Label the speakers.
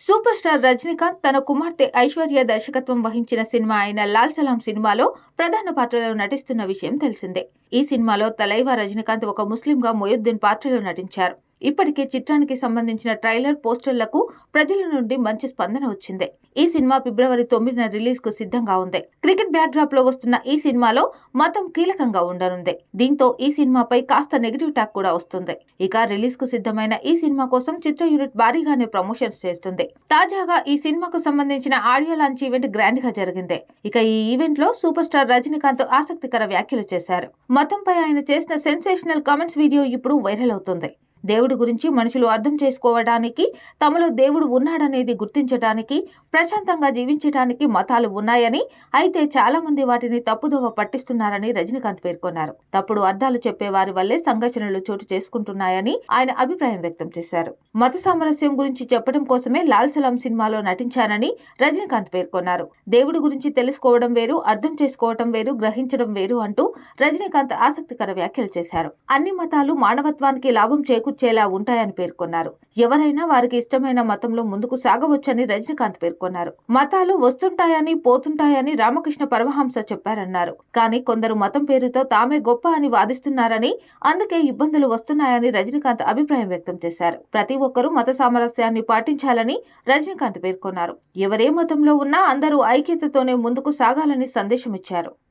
Speaker 1: Super star Rajinikanth తన కుమార్తె ఐశ్వర్య దర్శకత్వం వహించిన సినిమా అయిన లాల్ సలాం సినిమాలో ప్రధాన పాత్రలో నటిస్తున్న విషయం తెలిసిందే. ఈ సినిమాలో తలైవా రజనీకాంత్ ఒక ముస్లింగా మొయుద్దీన్ పాత్రలో నటించారు. ఇప్పటికే చిత్రానికి సంబంధించిన ట్రైలర్ పోస్టర్లకు ప్రజల నుండి మంచి స్పందన వచ్చింది. ఈ సినిమా ఫిబ్రవరి తొమ్మిదిన రిలీజ్కు సిద్ధంగా ఉంది. క్రికెట్ బ్యాక్డ్రాప్లో వస్తున్న ఈ సినిమాలో మతం కీలకంగా ఉండనుంది. దీంతో ఈ సినిమాపై కాస్త నెగిటివ్ టాక్ కూడా వస్తుంది. ఇక రిలీజ్కు సిద్ధమైన ఈ సినిమా కోసం చిత్ర యూనిట్ భారీగానే ప్రమోషన్స్ చేస్తుంది. తాజాగా ఈ సినిమాకు సంబంధించిన ఆడియో లాంచ్ ఈవెంట్ గ్రాండ్గా జరిగింది. ఇక ఈ ఈవెంట్లో సూపర్ స్టార్ రజనీకాంత్ ఆసక్తికర వ్యాఖ్యలు చేశారు. మతంపై ఆయన చేసిన సెన్సేషనల్ కామెంట్స్ వీడియో ఇప్పుడు వైరల్ అవుతుంది. దేవుడి గురించి మనుషులు అర్థం చేసుకోవడానికి తమలో దేవుడు ఉన్నాడనేది గుర్తించడానికి ప్రశాంతంగా జీవించడానికి మతాలు ఉన్నాయని అయితే చాలా మంది వాటిని తప్పుదోవ పట్టిస్తున్నారని రజనీకాంత్ పేర్కొన్నారు. తప్పుడు అర్థాలు చెప్పే వారి వల్లే సంఘర్షణలు చోటు చేసుకుంటున్నాయని ఆయన అభిప్రాయం వ్యక్తం చేశారు. మత సామరస్యం గురించి చెప్పడం కోసమే లాల్ సలాం సినిమాలో నటించానని రజనీకాంత్ పేర్కొన్నారు. దేవుడి గురించి తెలుసుకోవడం వేరు అర్థం చేసుకోవడం వేరు గ్రహించడం వేరు అంటూ రజనీకాంత్ ఆసక్తికర వ్యాఖ్యలు చేశారు. అన్ని మతాలు మానవత్వానికి లాభం చేకూర్చేలా ఉంటాయని పేర్కొన్నారు. ఎవరైనా వారికి ఇష్టమైన మతంలో ముందుకు సాగవచ్చని రజనీకాంత్ పేర్కొన్నారు. మతాలు వస్తుంటాయని పోతుంటాయని రామకృష్ణ పరమహంస చెప్పారన్నారు. కానీ కొందరు మతం పేరుతో తామే గొప్ప అని వాదిస్తున్నారని అందుకే ఇబ్బందులు వస్తున్నాయని రజనీకాంత్ అభిప్రాయం వ్యక్తం చేశారు. ప్రతి ఒక్కరూ మత సామరస్యాన్ని పాటించాలని రజనీకాంత్ పేర్కొన్నారు. ఎవరే మతంలో ఉన్నా అందరూ ఐక్యతతోనే ముందుకు సాగాలని సందేశం ఇచ్చారు